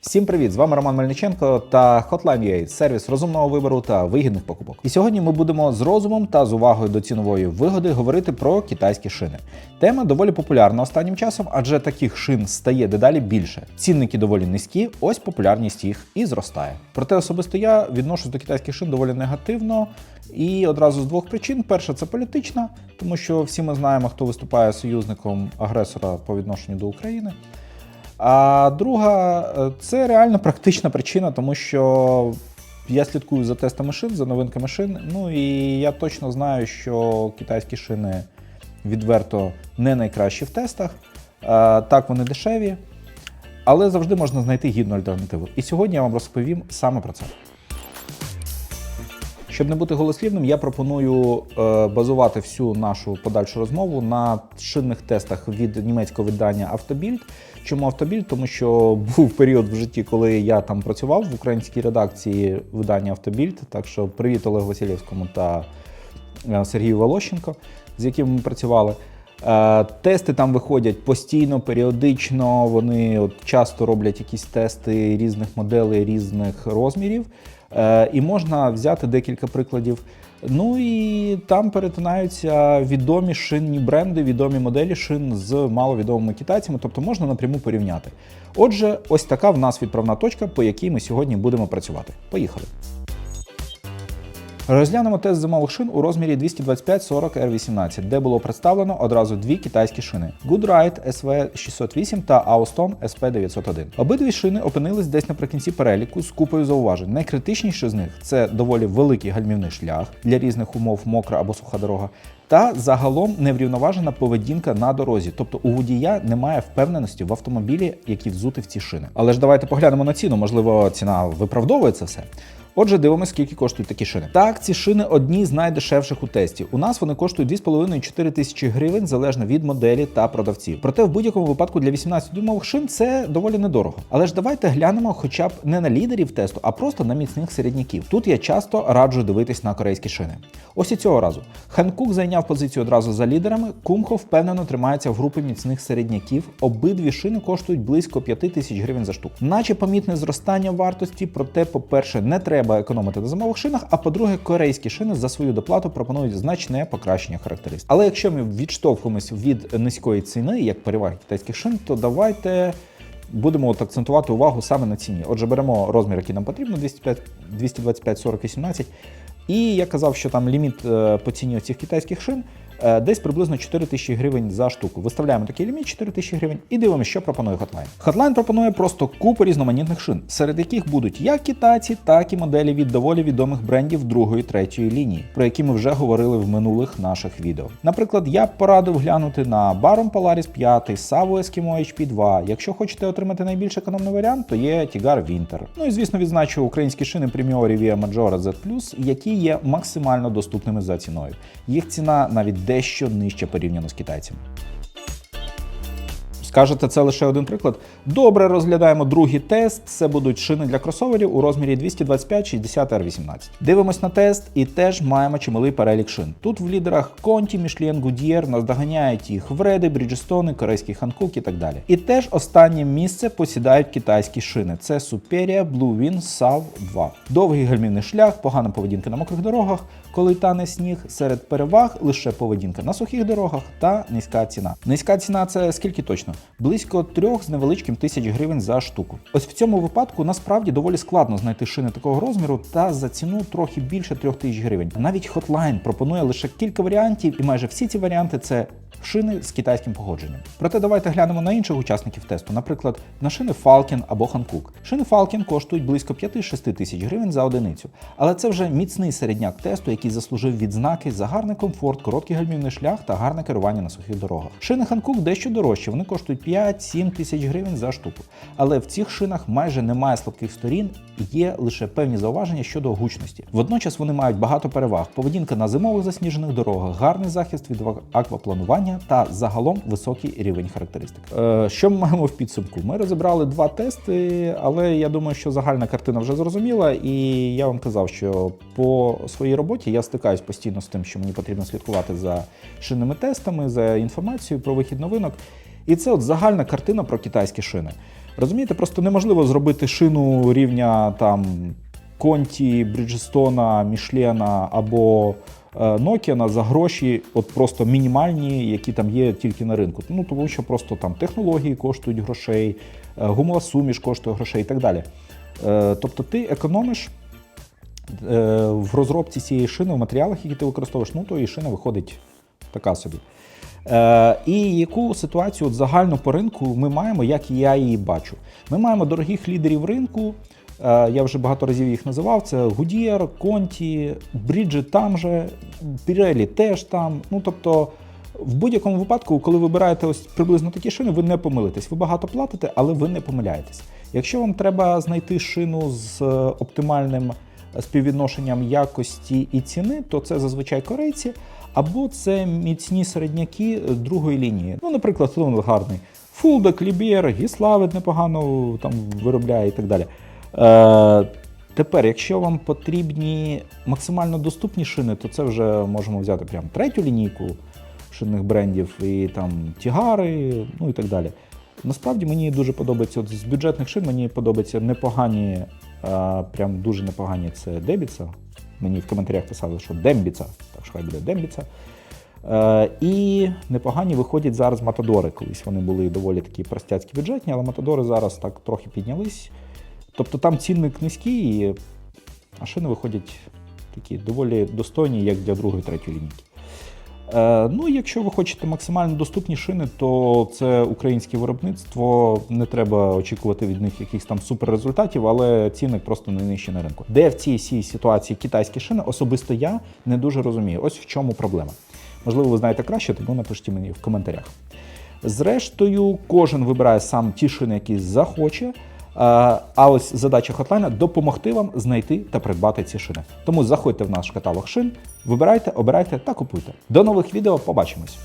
Всім привіт! З вами Роман Мельниченко та Hotline.ua – сервіс розумного вибору та вигідних покупок. І сьогодні ми будемо з розумом та з увагою до цінової вигоди говорити про китайські шини. Тема доволі популярна останнім часом, адже таких шин стає дедалі більше. Цінники доволі низькі, ось популярність їх і зростає. Проте особисто я відношусь до китайських шин доволі негативно. І одразу з двох причин: перша це політична, тому що всі ми знаємо, хто виступає союзником агресора по відношенню до України. А друга е, це реально практична причина, тому що я слідкую за тестами шин, за новинками шин. Ну і я точно знаю, що китайські шини відверто не найкращі в тестах. Так, вони дешеві, але завжди можна знайти гідну альтернативу. І сьогодні я вам розповім саме про це. Щоб не бути голослівним, я пропоную е, базувати всю нашу подальшу розмову на шинних тестах від німецького видання Автобільд. Чому Автобільд? Тому що був період в житті, коли я там працював в українській редакції видання Автобільд. Так що привіт Олегу Васильєвському та е, Сергію Волощенко, з якими ми працювали. Е, Тести там виходять постійно, періодично. Вони от часто роблять якісь тести різних моделей, різних розмірів. Е, І можна взяти декілька прикладів. Ну і там перетинаються відомі шинні бренди, відомі моделі шин з маловідомими китайцями, тобто можна напряму порівняти. Отже, ось така в нас відправна точка, по якій ми сьогодні будемо працювати. Поїхали. Розглянемо тест зимових шин у розмірі 225-40 R18, де було представлено одразу дві китайські шини: Goodride SV608 та Auston SP901. Обидві шини опинились десь наприкінці переліку з купою зауважень. Найкритичніші з них це доволі великий гальмівний шлях для різних умов мокра або суха дорога. Та загалом неврівноважена поведінка на дорозі, тобто у водія немає впевненості в автомобілі, який взути в ці шини. Але ж давайте поглянемо на ціну. Можливо, ціна виправдовує це все. Отже, дивимося, скільки коштують такі шини. Так, ці шини одні з найдешевших у тесті. У нас вони коштують 2,5-4 тисячі гривень залежно від моделі та продавців. Проте в будь-якому випадку для 18-дюймових шин це доволі недорого. Але ж давайте глянемо хоча б не на лідерів тесту, а просто на міцних середняків. Тут я часто раджу дивитись на корейські шини. Ось і цього разу. Ханкук зайняв позицію одразу за лідерами. Кумхо впевнено тримається в групі міцних середняків. Обидві шини коштують близько 5 тисяч гривень за штуку. Наче помітне зростання вартості, проте, по-перше, не треба економити на зимових шинах. А по-друге, корейські шини за свою доплату пропонують значне покращення характеристик. Але якщо ми відштовхуємось від низької ціни, як переваги китайських шин, то давайте. Будемо от акцентувати увагу саме на ціні. Отже, беремо розмір, який нам потрібно, 205, 225 40 18. І я казав, що там ліміт е, по ціні цих китайських шин десь приблизно 4 тисячі гривень за штуку. Виставляємо такий ліміт 4 тисячі гривень і дивимося, що пропонує Hotline. Hotline пропонує просто купу різноманітних шин, серед яких будуть як китайці, так і моделі від доволі відомих брендів другої третьої лінії, про які ми вже говорили в минулих наших відео. Наприклад, я б порадив глянути на Baron Polaris 5, Savo Eskimo HP2. Якщо хочете отримати найбільш економний варіант, то є Tigar Winter. Ну і звісно, відзначу українські шини Premio Riviera Maggiora Z+, які є максимально доступними за ціною. Їх ціна навіть дещо нижче порівняно з китайцями. Скажете, це лише один приклад. Добре, розглядаємо другий тест. Це будуть шини для кросоверів у розмірі 225-60 R18. Дивимось на тест і теж маємо чималий перелік шин. Тут в лідерах Conti, Michelin, Goodyear, наздоганяють їх Вреди, Bridgestone, корейський Hankook і так далі. І теж останнє місце посідають китайські шини. Це Superia, Blue Win, SAV 2. Довгий гальмівний шлях, погана поведінка на мокрих дорогах, коли тане сніг. Серед переваг лише поведінка на сухих дорогах та низька ціна. Низька ціна це скільки точно? Близько трьох з невеличким тисяч гривень за штуку. Ось в цьому випадку насправді доволі складно знайти шини такого розміру та за ціну трохи більше трьох тисяч гривень. Навіть Hotline пропонує лише кілька варіантів, і майже всі ці варіанти це шини з китайським походженням. Проте давайте глянемо на інших учасників тесту, наприклад, на шини Falcon або Hankook. Шини Falcon коштують близько 5-6 тисяч гривень за одиницю, але це вже міцний середняк тесту, який заслужив відзнаки за гарний комфорт, короткий гальмівний шлях та гарне керування на сухих дорогах. Шини Hankook дещо дорожчі, вони коштують 5-7 тисяч гривень за штуку. Але в цих шинах майже немає слабких сторін, є лише певні зауваження щодо гучності. Водночас вони мають багато переваг: поведінка на зимових засніжених дорогах, гарний захист від аквапланування та загалом високий рівень характеристик. Е, що ми маємо в підсумку? Ми розібрали два тести, але я думаю, що загальна картина вже зрозуміла, і я вам казав, що по своїй роботі я стикаюсь постійно з тим, що мені потрібно слідкувати за шинними тестами, за інформацією про вихід новинок. І це от загальна картина про китайські шини. Розумієте, просто неможливо зробити шину рівня там Конті, Бріджестона, Мішлена або е, Nokia за гроші, от просто мінімальні, які там є тільки на ринку. Ну тому що просто там технології коштують грошей, е, гумова суміш коштує грошей і так далі. Е, Тобто ти економиш в розробці цієї шини, в матеріалах, які ти використовуєш, ну то і шина виходить така собі. Е, і яку ситуацію от загально по ринку ми маємо, як я її бачу? Ми маємо дорогих лідерів ринку. Е, я вже багато разів їх називав. Це Goodyear, Conti, Bridge там же, Pirelli теж там. Ну тобто, в будь-якому випадку, коли вибираєте ось приблизно такі шини, ви не помилитесь. Ви багато платите, але ви не помиляєтесь. Якщо вам треба знайти шину з е, оптимальним співвідношенням якості і ціни, то це зазвичай корейці, або це міцні середняки другої лінії. Ну, наприклад, Лунг гарний. Фулдек, Лібєр, Гіславит непогано там виробляє і так далі. Е, тепер, якщо вам потрібні максимально доступні шини, то це вже можемо взяти прям третю лінійку шинних брендів і там тігари, ну і так далі. Насправді мені дуже подобається от з бюджетних шин, мені подобаються непогані, прям дуже непогані це Дебіца. Мені в коментарях писали, що Дембіца, так що хай буде Дембіца. І непогані виходять зараз Матадори. Колись вони були доволі такі простяцькі бюджетні, але Матадори зараз так трохи піднялись. Тобто там цінник низький, і- а шини виходять такі доволі достойні, як для другої, третьої лінійки. Е, ну, якщо ви хочете максимально доступні шини, то це українське виробництво. Не треба очікувати від них якихось там суперрезультатів, але цінник просто не нижче на ринку. Де в цій ситуації китайські шини, особисто я не дуже розумію. Ось в чому проблема. Можливо, ви знаєте краще, тому напишіть мені в коментарях. Зрештою, кожен вибирає сам ті шини, які захоче. А а ось задача Хотлайна допомогти вам знайти та придбати ці шини. Тому заходьте в наш каталог шин, вибирайте, обирайте та купуйте. До нових відео, побачимось!